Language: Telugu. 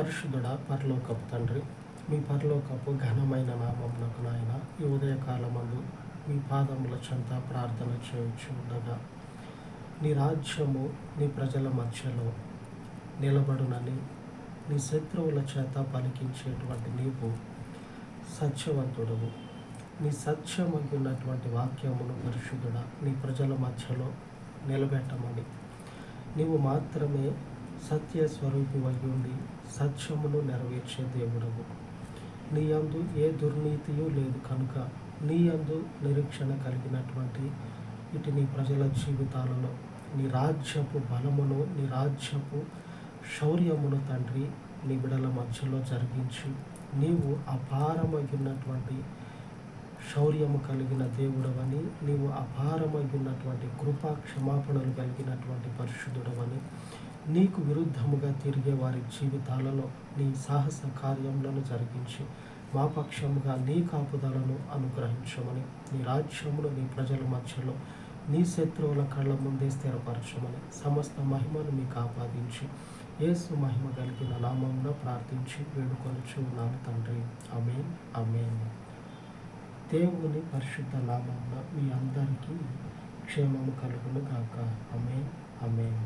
పరిశుద్ధుడా పరలోకపు తండ్రి మీ పరలోకపు ఘనమైన నామమునకు నాయన ఈ ఉదయకాలమందు మీ పాదముల చెంత ప్రార్థన చేయొచ్చు ఉండగా నీ రాజ్యము నీ ప్రజల మధ్యలో నిలబడునని నీ శత్రువుల చేత పలికించేటువంటి నీవు సత్యవంతుడవు. నీ సత్యమగినటువంటి వాక్యమును పరిశుద్ధుడ నీ ప్రజల మధ్యలో నిలబెట్టమని. నీవు మాత్రమే సత్య స్వరూపు ఉండి సత్యమును నెరవేర్చే దేవుడవు. నీ యందు ఏ దుర్నీతియు లేదు కనుక నీ యందు నిరీక్షణ కలిగినటువంటి ఇటు నీ ప్రజల జీవితాలలో నీ రాజ్యపు బలమును నీ రాజ్యపు శౌర్యమును తండ్రి నీ బిడల మధ్యలో జరిగించి నీవు అపారమగినటువంటి శౌర్యము కలిగిన దేవుడవని నీవు అపారమగినటువంటి కృపా క్షమాపణలు కలిగినటువంటి పరిశుద్ధుడవని నీకు విరుద్ధముగా తిరిగే వారి జీవితాలలో నీ సాహస కార్యములను జరిగించి మా పక్షముగా నీ కాపుదలను అనుగ్రహించమని నీ రాజ్యమును నీ ప్రజల మధ్యలో నీ శత్రువుల కళ్ళ ముందే స్థిరపరచమని సమస్త మహిమను మీకు ఆపాదించి యేసు మహిమ కలిగిన నామంలో ప్రార్థించి వేడుకొని ఉన్నాను తండ్రి. అమేన్ అమేన్ దేవుని పరిశుద్ధ నామంలో మీ అందరికీ క్షేమము కలుగును గాక. అమేన్ అమేన్